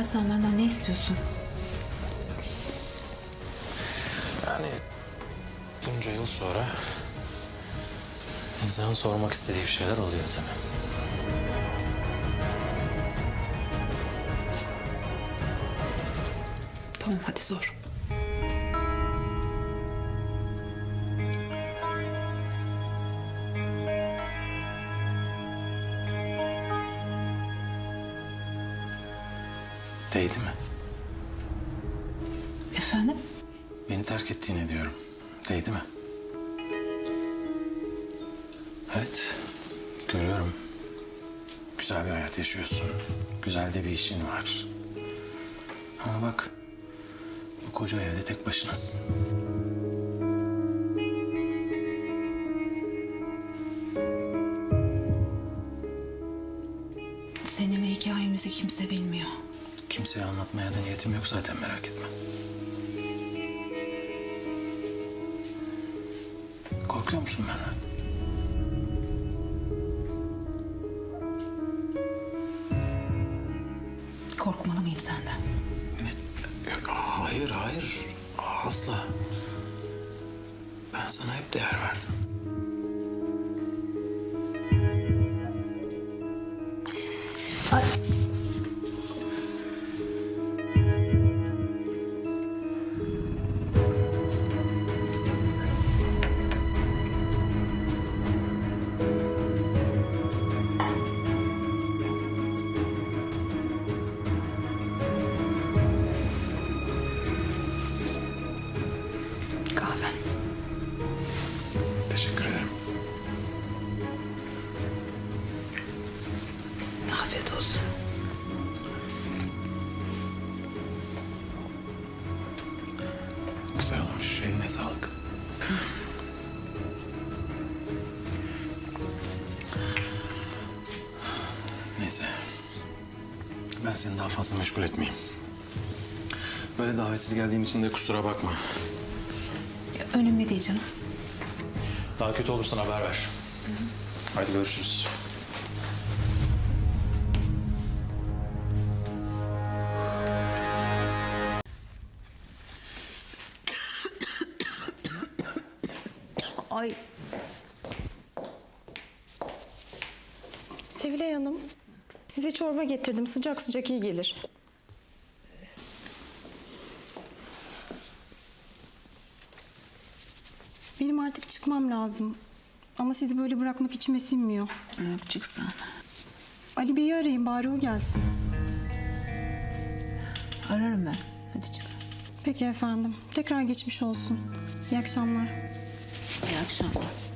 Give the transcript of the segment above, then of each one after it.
Levent sen benden ne istiyorsun? Yani bunca yıl sonra insanın sormak istediği bir şeyler oluyor tabii. Tamam hadi zor. Değdi mi? Efendim? Beni terk ettiğini diyorum. Değdi mi? Evet. Görüyorum. Güzel bir hayat yaşıyorsun. Güzel de bir işin var. Ama bak. Bu koca evde tek başınasın. Seninle hikayemizi kimse bilmiyor. Kimseye anlatmaya da niyetim yok zaten merak etme. Korkuyor musun benden? Korkmalı mıyım senden? Ne? Yok, Hayır, hayır. Asla. Ben sana hep değer verdim. Ay. Ben seni daha fazla meşgul etmeyeyim. Böyle davetsiz geldiğim için de kusura bakma. Önemli değil canım. Daha kötü olursan haber ver. Hadi görüşürüz. Getirdim. Sıcak sıcak iyi gelir. Benim artık çıkmam lazım. Ama sizi böyle bırakmak içime sinmiyor. Yok çıksan. Ali Bey'i arayın bari o gelsin. Ararım ben. Hadi çık. Peki efendim. Tekrar geçmiş olsun. İyi akşamlar. İyi akşamlar.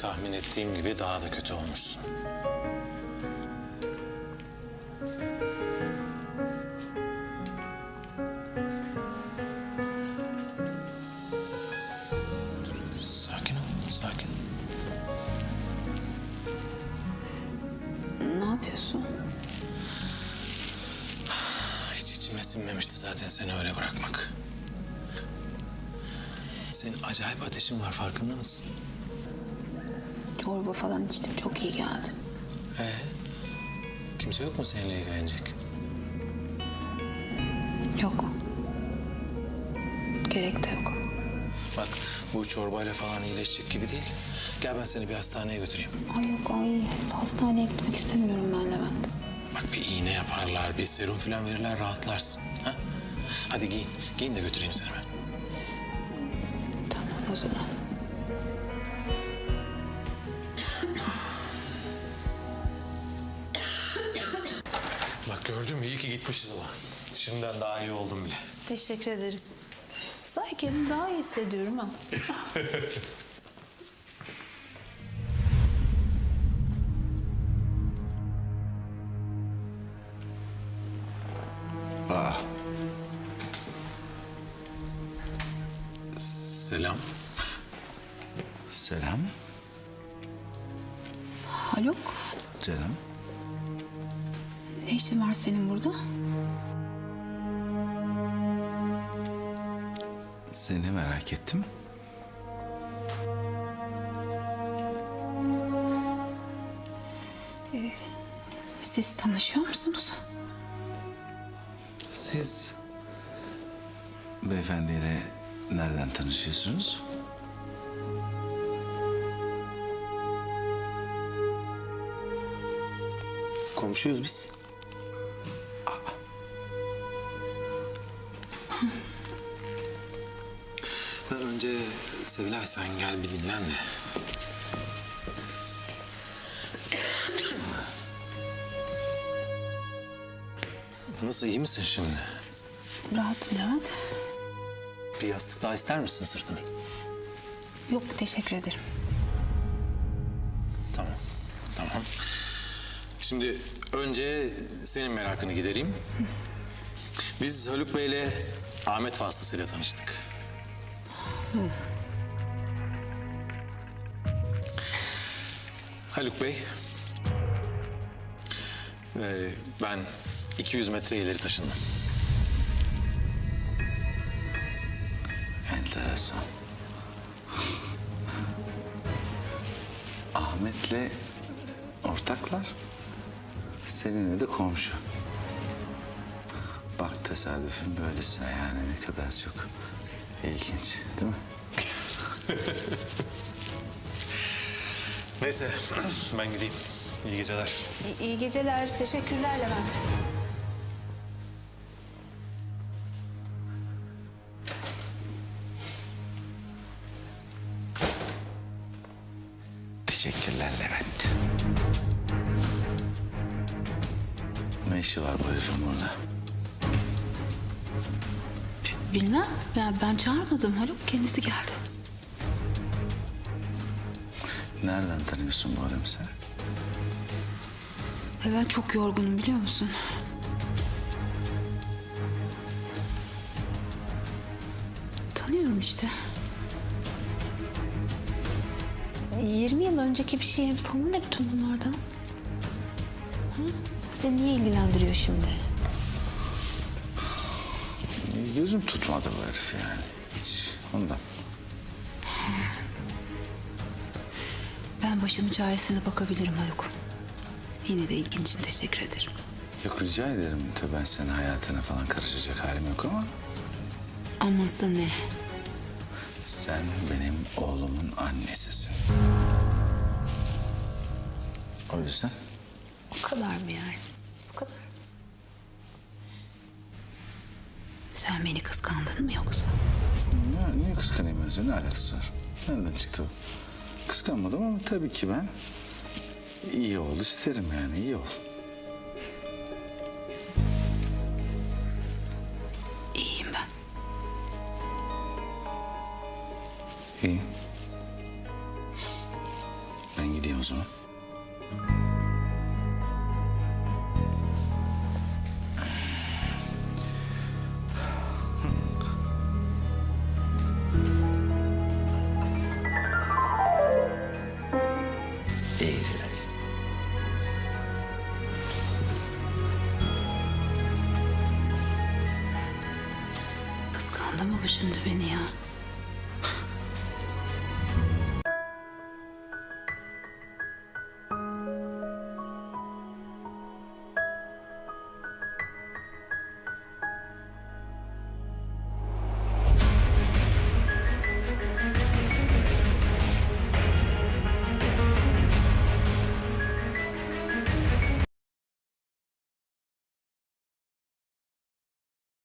Tahmin ettiğim gibi daha da kötü olmuşsun. İçime sinmemişti zaten seni öyle bırakmak. Senin acayip ateşin var farkında mısın? Çorba falan içtim. Çok iyi geldi. Ee, kimse yok mu seninle ilgilenecek? Yok. Gerek de yok. Bak bu çorbayla falan iyileşecek gibi değil. Gel ben seni bir hastaneye götüreyim. Ay yok ay. Hastaneye gitmek istemiyorum ben Levent. Bak bir iğne yaparlar, bir serum falan verirler rahatlarsın. Ha? Hadi giyin. Giyin de götüreyim seni ben. Tamam o zaman. Bak gördün mü iyi ki gitmişiz ama. Şimdiden daha iyi oldum bile. Teşekkür ederim. Sanki kendimi daha iyi hissediyorum ha. Aa. Selam. Selam Haluk, canım. ne işin var senin burada? Seni merak ettim. Siz tanışıyor musunuz? Siz beyefendiyle nereden tanışıyorsunuz? Komşuyuz biz. Önce Sevilay sen gel bir dinlen de. Nasıl iyi misin şimdi? Rahatım Levent. Bir yastık daha ister misin sırtına? Yok teşekkür ederim. Tamam, tamam. Şimdi önce senin merakını gidereyim. Biz Haluk Bey'le Ahmet vasıtasıyla tanıştık. Haluk Bey, ee, ben 200 metre ileri taşındım. Enteresan. Ahmet'le ortaklar. Seninle de komşu. Bak tesadüfün böylesi yani ne kadar çok ilginç değil mi? Neyse, ben gideyim. İyi geceler. İyi, iyi geceler. Teşekkürler Levent. Teşekkürler Levent. Ne işi var bu herifin burada? Bilmem. Ya ben çağırmadım. Haluk kendisi geldi. Nereden tanıyorsun bu adamı sen? Ve ben çok yorgunum biliyor musun? Tanıyorum işte. 20 yıl önceki bir şey sana ne bütün bunlardan? Ha? Seni niye ilgilendiriyor şimdi? Gözüm tutmadı bu herif yani. Hiç ondan. Ben başımın çaresine bakabilirim Haluk. Yine de ilgin için teşekkür ederim. Yok rica ederim. Tabii ben senin hayatına falan karışacak halim yok ama... Aması ne? Sen benim oğlumun annesisin. O yüzden O kadar mı yani? Bu kadar. Sen beni kıskandın mı yoksa? ne, niye kıskanayım ben seni? Ne alakası var? Nereden çıktı o? Kıskanmadım ama tabii ki ben iyi ol isterim yani iyi ol. İyi. Ben gideyim o zaman. Kıskandı mı bu şimdi beni ya?